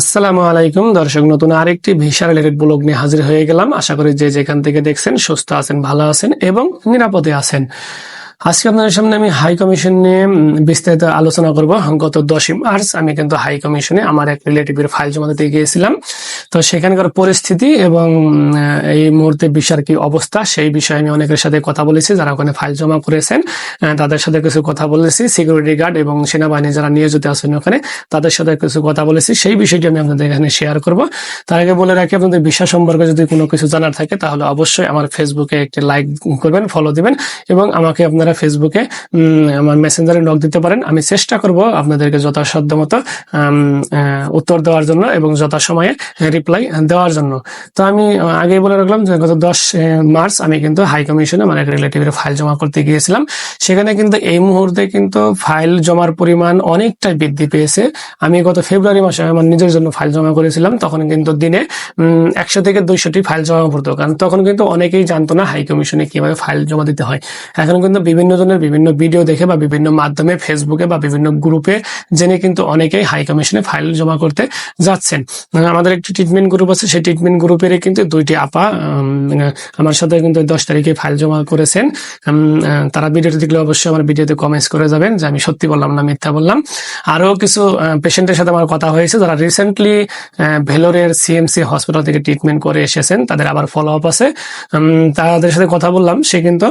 আসসালামু আলাইকুম, দর্শক, নতুন আরেকটি ভিসা রিলেটেড ব্লগ নিয়ে হাজির হয়ে গেলাম। আশা করি যে যেখান থেকে দেখছেন, সুস্থ আছেন, ভালো আছেন এবং নিরাপদে আছেন। আজকে আপনাদের সামনে আমি হাই কমিশন নিয়ে বিস্তারিত আলোচনা করব। গত দশই মার্চ আমি কিন্তু হাই কমিশনে আমার এক রিলেটিভের ফাইল জমা দিতে গিয়েছিলাম। তো সেখানকার পরিস্থিতি এবং এই মুহূর্তে ভিসার কি অবস্থা সেই বিষয়ে আমি অনেকের সাথে কথা বলেছি, যারা ওখানে ফাইল জমা করেছেন। তাদের সাথে কিছু কথা বলেছি সিকিউরিটি গার্ড এবং সেনাবাহিনী যারা নিয়োজিত আছেন ওখানে, তাদের সাথে কিছু কথা বলেছি। সেই বিষয়টি আমি আপনাদের এখানে শেয়ার করব। তার আগে বলে রাখি, আপনাদের ভিসা সম্পর্কে যদি কোনো কিছু জানার থাকে, তাহলে অবশ্যই আমার ফেসবুকে একটি লাইক করবেন ফলো দিবেন এবং আমাকে আপনারা ফেসবুকে আমার মেসেঞ্জারে নক দিতে পারেন। আমি চেষ্টা করব আপনাদেরকে যথাসাধ্য মতো উত্তর দেওয়ার জন্য এবং যথাসময়ে রিপ্লাই দেওয়ার জন্য। তো আমি আগেই বলে রাখলাম যে গত দশ মার্চ আমি কিন্তু হাই কমিশনে আমার এক রিলেটিভের ফাইল জমা করতে গিয়েছিলাম। সেখানে কিন্তু এই মুহূর্তে কিন্তু ফাইল জমার পরিমাণ অনেকটাই বৃদ্ধি পেয়েছে। আমি গত ফেব্রুয়ারি মাসে আমার নিজের জন্য ফাইল জমা করেছিলাম। তখন কিন্তু দিনে একশো থেকে দুইশোটি ফাইল জমা পড়তো কারণ তখন কিন্তু অনেকেই জানতো না হাই কমিশনে কীভাবে ফাইল জমা দিতে হয়। এখন কিন্তু বিভিন্ন জনের বিভিন্ন ভিডিও দেখে বা বিভিন্ন মাধ্যমে ফেসবুকে বা বিভিন্ন গ্রুপে জেনে কিন্তু অনেকেই হাই কমিশনে ফাইল জমা করতে যাচ্ছেন। আমাদের একটি ট্রিটমেন্ট গ্রুপ আছে, সেই ট্রিটমেন্ট গ্রুপের কিন্তু দুইটি আপা আমার সাথে কিন্তু দশ তারিখে ফাইল জমা করেছেন। তারা ভিডিওটি দেখলে অবশ্যই আমার ভিডিওতে কমেন্টস করে যাবেন যে আমি সত্যি বললাম না মিথ্যা বললাম। আরও কিছু পেশেন্টের সাথে আমার কথা হয়েছে, যারা রিসেন্টলি ভেলোরের সিএমসি হসপিটাল থেকে ট্রিটমেন্ট করে এসেছেন, তাদের আবার ফলো আপ আছে। তাদের সাথে কথা বললাম, সে কিন্তু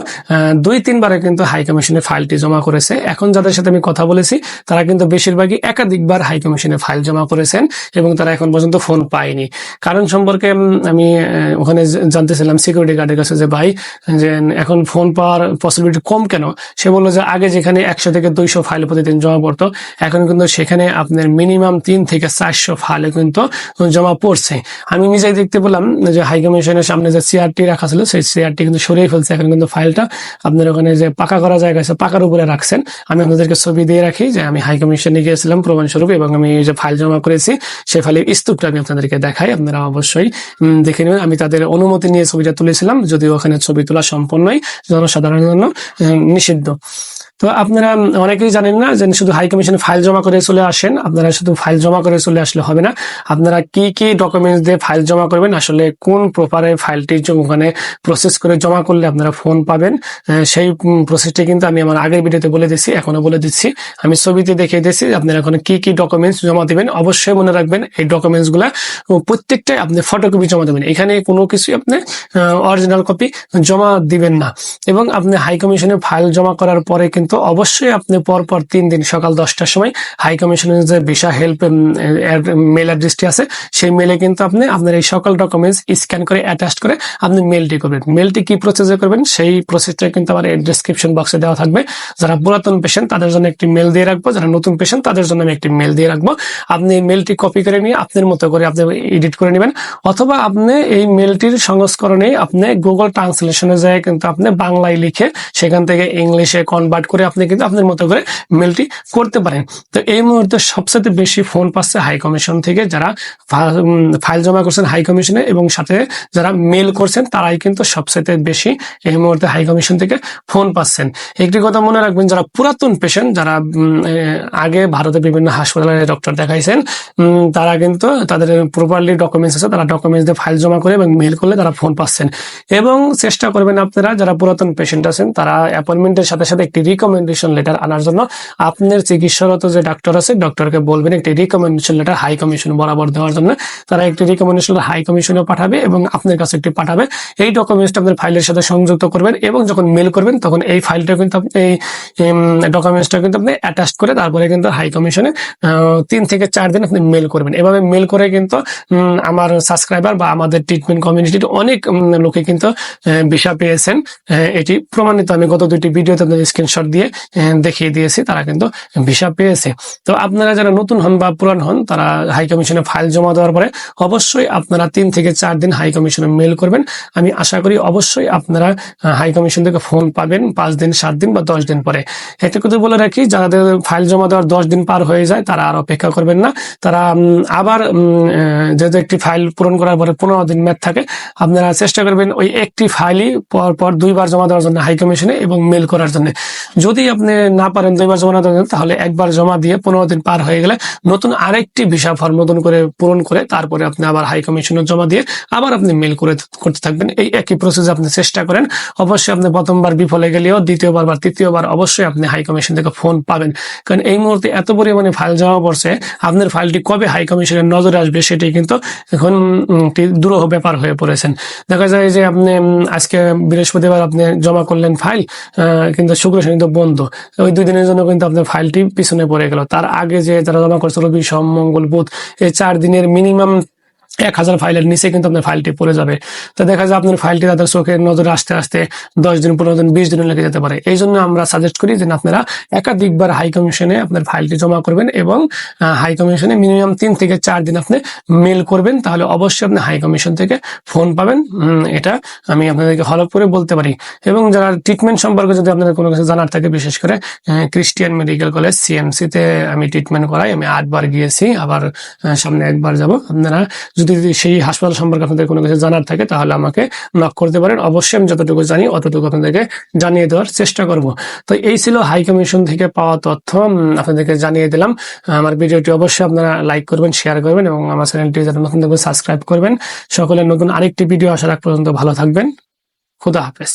দুই তিনবারে কিন্তু হাই কমিশনে ফাইলটি জমা করেছে। এখন যাদের সাথে আমি কথা বলেছি, তারা কিন্তু বেশিরভাগই একাধিকবার হাই কমিশনে ফাইল জমা করেছেন এবং তারা এখন পর্যন্ত ফোন পায়নি। কারণ সম্পর্কে আমি ওখানে জানতেছিলাম সিকিউরিটি গার্ডের কাছে যে ভাই, যে এখন ফোন পাওয়ার পসিবিলিটি কম কেন? সে বলল যে আগে যেখানে একশো থেকে দুইশো ফাইল প্রতিদিন জমা পড়তো, এখন কিন্তু সেখানে আপনার মিনিমাম তিন থেকে চারশো ফাইল কিন্তু জমা পড়ছে। আমি নিজেই দেখতে পেলাম যে হাই কমিশনের সামনে যে চেয়ারটি রাখা ছিল, সেই চেয়ারটি কিন্তু সরিয়ে ফেলছে। এখন কিন্তু ফাইলটা আপনার ওখানে যে পাকা করা জায়গা আছে, পাকার উপরে রাখছেন। আমি আপনাদেরকে ছবি দিয়ে রাখি যে আমি হাই কমিশনে গিয়েছিলাম প্রমাণস্বরূপ এবং আমি যে ফাইল জমা করেছি, সেই ফাইলের স্তূপটা আমি আপনাদেরকে দেখাই। আপনারা অবশ্যই দেখে নেবেন। আমি তাদের অনুমতি নিয়ে ছবিটা তুলেছিলাম, যদিও ওখানে ছবি তোলা সম্পূর্ণই জনসাধারণের জন্য নিষিদ্ধ। তো আপনারা অনেকেই জানেন না যে শুধু হাই কমিশনে ফাইল জমা করে চলে আসেন আপনারা শুধু ফাইল জমা করে চলে আসলে হবে না। আপনারা কি কি ডকুমেন্টস দিয়ে ফাইল জমা করবেন আসলে কোন প্রপারে ফাইলটি ওখানে প্রসেস করে জমা করলে আপনারা ফোন পাবেন সেই প্রসেসটি কিন্তু আমি আমার আগের ভিডিওতে বলে দিচ্ছি এখনও বলে দিচ্ছি। আমি ছবিতে দেখিয়ে দিচ্ছি আপনারা এখন কি কি ডকুমেন্টস জমা দিবেন অবশ্যই মনে রাখবেন এই ডকুমেন্টসগুলা ও, প্রত্যেকটাই আপনি ফটোকপি জমা দেবেন। এখানে কোনো কিছুই আপনি অরিজিনাল কপি জমা দিবেন না। এবং আপনি হাই কমিশনে ফাইল জমা করার পরে কিন্তু অবশ্যই আপনি পরপর তিন দিন সকাল দশটার সময় হাই কমিশনের যে ভিসা হেল্প মেল অ্যাড্রেসটি আছে। সেই মেলে কিন্তু আপনি আপনার এই সকল ডকুমেন্টস স্ক্যান করে অ্যাটাচ করে আপনি মেলটি করবেন। মেলটি কি প্রসেসে করবেন? সেই প্রসেসটা কিন্তু আমার ডিসক্রিপশন বক্সে দেওয়া থাকবে। যারা পুরাতন পেশেন্ট তাদের জন্য একটি মেল দিয়ে রাখব। যারা নতুন পেশেন্ট তাদের জন্য আমি একটি মেল দিয়ে রাখব। আপনি এই মেলটি কপি করে নিয়ে আপনার মতো করে আপনি এডিট করে নেবেন। অথবা আপনি এই মেলটির সংস্করণে আপনি গুগল ট্রান্সলেশনে যায় কিন্তু আপনি বাংলায় লিখে সেখান থেকে ইংলিশে কনভার্ট করে আপনি কিন্তু আপনার মতো করে মেলটি করতে পারেন। তো এই মুহূর্তে সবচেয়ে বেশি ফোন পাচ্ছে হাই কমিশন থেকে যারা ফাইল জমা করছেন হাই কমিশনে এবং সাথে যারা মেল করছেন তারাই কিন্তু সবচেয়ে বেশি এই মুহূর্তে হাই কমিশন থেকে ফোন পাচ্ছেন। একটি কথা মনে রাখবেন, যারা পুরাতন পেশেন্ট যারা আগে ভারতে বিভিন্ন হাসপাতালে ডক্টর দেখাইছেন তারা কিন্তু তাদের প্রপারলি ডকুমেন্টস আছে, তারা ডকুমেন্টস দিয়ে ফাইল জমা করে এবং মেল করলে তারা ফোন পাচ্ছেন। এবং চেষ্টা করবেন আপনারা, যারা পুরাতন পেশেন্ট আছেন, তারা অ্যাপয়েন্টমেন্টের সাথে সাথে একটি রিকমেন্ডেশন লেটার আনার জন্য আপনার চিকিৎসারত যে ডাক্তার আছে ডক্টরকে বলবেন একটি রিকমেন্ডেশন লেটার হাই কমিশন বরাবর দেওয়ার জন্য। তারা একটি রিকমেন্ডেশন হাই কমিশনে পাঠাবে এবং আপনার কাছে একটি পাঠাবে। এই ডকুমেন্টসটা আপনার ফাইলের সাথে সংযুক্ত করবেন এবং যখন মেল করবেন, তখন এই ফাইলটা কিন্তু আপনি, এই ডকুমেন্টসটা কিন্তু আপনি অ্যাটাচ করে তারপরে কিন্তু হাই কমিশনে তিন থেকে চার দিন আপনি মেল করবেন। এভাবে মেল করে কিন্তু আমার সাবস্ক্রাইবার বা আমাদের ট্রিটমেন্ট কমিউনিটির অনেক লোকে কিন্তু বিষা পেয়েছেন। এটি প্রমাণিত। আমি গত দুইটি ভিডিওতে আপনাদের স্ক্রিনশট দিয়ে আহ, দেখিয়ে দিয়েছি তারা কিন্তু ভিসা পেয়েছে। তো আপনারা যারা নতুন হন বা পুরান হন তারা হাই কমিশনে ফাইল জমা দেওয়ার পরে অবশ্যই আপনারা তিন থেকে চার দিন হাই কমিশনে মেল করবেন। আমি আশা করি অবশ্যই আপনারা হাই কমিশন থেকে ফোন পাবেন পাঁচ দিন সাত দিন বা দশ দিন পরে। একটা কথা বলে রাখি যাদের ফাইল জমা দেওয়ার দশ দিন পার হয়ে যায় তারা আর অপেক্ষা করবেন না। তারা আবার যেহেতু একটি ফাইল পূরণ করার পরে পনেরো দিন ম্যাথ থাকে আপনারা চেষ্টা করবেন ওই একটি ফাইলই পর পর দুইবার জমা দেওয়ার জন্য হাই কমিশনে এবং মেল করার জন্য। যদি আপনি না পারেন দুইবার জমা না দেন, তাহলে একবার জমা দিয়ে পনেরো দিন পার হয়ে গেলে নতুন আরেকটি ভিসা ফর্ম নতুন করে পূরণ করে তারপরে আপনি আবার হাই কমিশনে জমা দিয়ে আবার আপনি মেল করে করতে থাকবেন। এই একই প্রসেস আপনি চেষ্টা করেন। অবশ্যই আপনি প্রথমবার বিফলে গেলেও দ্বিতীয়বার বা তৃতীয়বার অবশ্যই আপনি হাই কমিশন থেকে ফোন পাবেন। কারণ এই মুহূর্তে এত পরিমাণে ফাইল জমা পড়ছে, আপনার ফাইলটি কবে হাই কমিশনের নজরে আসবে সেটি কিন্তু এখন দুরূহ ব্যাপার হয়ে পড়েছেন। দেখা যায় যে আপনি আজকে বৃহস্পতিবার আপনি জমা করলেন ফাইল কিন্তু শুক্র, শনি বন্ধ। ওই দুই দিনের জন্য কিন্তু আপনার ফাইলটি পিছনে পড়ে গেল। তার আগে যে যারা জমা করছিল রবি সম মঙ্গল, বুধ, এই চার দিনের মিনিমাম এক হাজার ফাইলের নিচে কিন্তু আপনার ফাইলটি পড়ে যাবে। তো দেখা যায় আপনার ফাইলটি তাদের চোখের নজরে আসতে আসতে দশ দিন, পনেরো দিন, বিশ দিন লেগে যেতে পারে। এই জন্য আমরা সাজেস্ট করি যে আপনারা একাধিকবার হাই কমিশনে আপনার ফাইলটি জমা করবেন এবং হাই কমিশনে মিনিমাম তিন থেকে চার দিন আপনি মেল করবেন। তাহলে অবশ্যই আপনি হাই কমিশন থেকে ফোন পাবেন। এটা আমি আপনাদেরকে হলপ করে বলতে পারি। এবং যারা ট্রিটমেন্ট সম্পর্কে যদি আপনাদের কোনো কিছু জানার থাকে, বিশেষ করে ক্রিস্টিয়ান মেডিকেল কলেজ সিএমসি তে আমি ট্রিটমেন্ট করাই। আমি আটবার গিয়েছি, আবার সামনে একবার যাব। আপনারা যদি সেই হাসপাতাল সম্পর্কে আপনাদের কোনো কিছু জানার থাকে, তাহলে আমাকে নক করতে পারেন। অবশ্যই আমি যতটুকু জানি, অতটুকু আপনাদেরকে জানিয়ে দেওয়ার চেষ্টা করব। তো এই ছিল হাই কমিশন থেকে পাওয়া তথ্য। আপনাদেরকে জানিয়ে দিলাম। আমার ভিডিওটি অবশ্যই আপনারা লাইক করবেন শেয়ার করবেন এবং আমার চ্যানেলটি যারা নতুন সাবস্ক্রাইব করবেন। সকলের নতুন আরেকটি ভিডিও আসার আগ পর্যন্ত ভালো থাকবেন। খুদা হাফেজ।